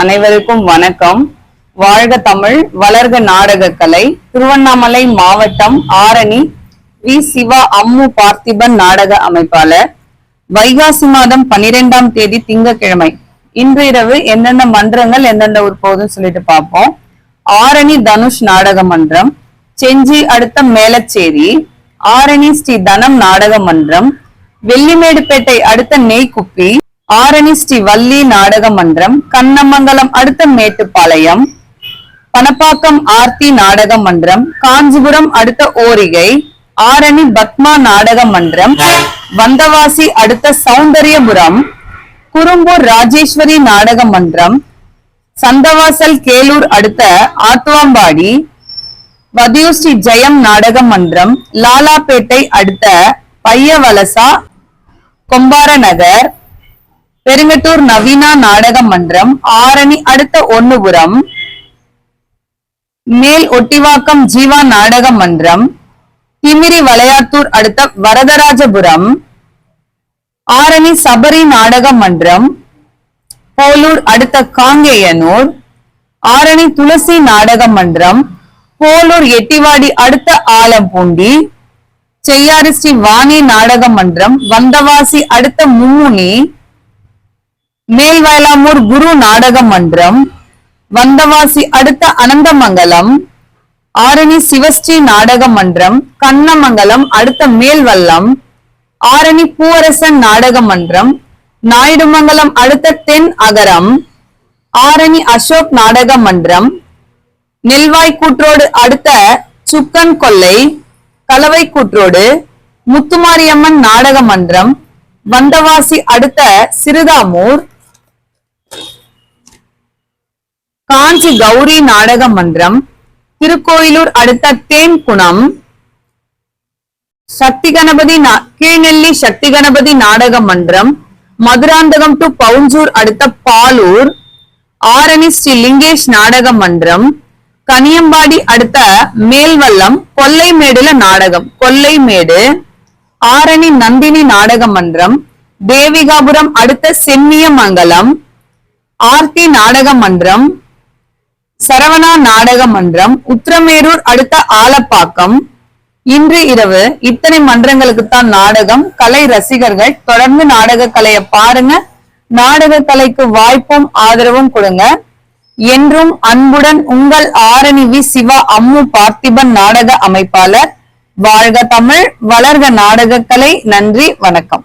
அனைவருக்கும் வணக்கம். வாழ்க தமிழ் வளர்க நாடகக்கலை திருவண்ணாமலை மாவட்டம் ஆரணி வி. சிவா அம்மு பார்த்திபன் நாடக அமைப்பாளர். வைகாசி மாதம் பன்னிரெண்டாம் தேதி திங்கட்கிழமை. இன்று இரவு எந்தெந்த மன்றங்கள் எந்தெந்த ஊர் போகுதுன்னு சொல்லிட்டு பார்ப்போம். ஆரணி தனுஷ் நாடக மன்றம் செஞ்சி அடுத்த மேலச்சேரி ஆரணி ஸ்ரீ தனம் நாடக மன்றம் வெள்ளிமேடுபேட்டை அடுத்த நெய்குப்பி ஆரணி ஸ்ரீ வள்ளி நாடக மன்றம் கண்ணமங்கலம் அடுத்த மேட்டுப்பாளையம் பணப்பாக்கம் ஆர்த்தி நாடக மன்றம் காஞ்சிபுரம் அடுத்த ஓரிகை ஆரணி பத்மா நாடக மன்றம் வந்தவாசி அடுத்த சௌந்தரியபுரம் குறும்பூர் ராஜேஸ்வரி நாடக மன்றம் சந்தவாசல் கேலூர் அடுத்த ஆத்துவாம்பாடி வதியூ ஸ்ரீ ஜெயம் நாடக மன்றம் லாலாபேட்டை அடுத்த பையவலசா கொம்பார நகர் பெருங்கட்டூர் நவீனா நாடக மன்றம் ஆரணி அடுத்த ஒண்ணுபுரம் மேல் ஒட்டிவாக்கம் ஜீவா நாடக மன்றம் திமிரி வளையாத்தூர் அடுத்த வரதராஜபுரம் ஆரணி சபரி நாடக மன்றம் போலூர் அடுத்த காங்கேயனூர் ஆரணி துளசி நாடக மன்றம் போலூர் எட்டிவாடி அடுத்த ஆலம்பூண்டி செய்யாறு ஸ்ரீ வாணி நாடக மன்றம் வந்தவாசி அடுத்த மும்முனி மேல்வயலாமூர் குரு நாடக மன்றம் வந்தவாசி அடுத்த அனந்தமங்கலம் ஆரணி சிவஸ்ரீ நாடக மன்றம் கண்ணமங்கலம் அடுத்த மேல்வல்லம் ஆரணி பூவரசன் நாடக மன்றம் நாயுடுமங்கலம் அடுத்த தென் அகரம் ஆரணி அசோக் நாடக மன்றம் நெல்வாய் கூற்றோடு அடுத்த சுக்கன் கொல்லை கலவை கூற்றோடு முத்துமாரியம்மன் நாடக மன்றம் வந்தவாசி அடுத்த சிறுதாமூர் காஞ்சி கௌரி நாடக மன்றம் திருக்கோயிலூர் அடுத்த தேன்குணம் சக்தி கணபதி கீழ்நெல்லி சக்தி கணபதி நாடக மன்றம் மதுராந்தகம் டு பவுஞ்சூர் அடுத்த பாலூர் ஆரணி ஸ்ரீ லிங்கேஷ் நாடக மன்றம் கனியம்பாடி அடுத்த மேல்வல்லம் கொல்லைமேடுல நாடகம் கொல்லைமேடு ஆரணி நந்தினி நாடக மன்றம் தேவிகாபுரம் அடுத்த சென்னியமங்கலம் ஆர்த்தி நாடக மன்றம் சரவணா நாடக மன்றம் உத்திரமேரூர் அடுத்த ஆலப்பாக்கம். இன்று இரவு இத்தனை மன்றங்களுக்கு தான் நாடகம் கலை ரசிகர்கள் தொடர்ந்து நாடக கலையை பாருங்க. நாடக கலைக்கு வாய்ப்பும் ஆதரவும் கொடுங்க. என்றும் அன்புடன் உங்கள் ஆரணி வி. சிவா அம்மு பார்த்திபன் நாடக அமைப்பாளர். வாழ்க தமிழ் வளர்க நாடக கலை. நன்றி வணக்கம்.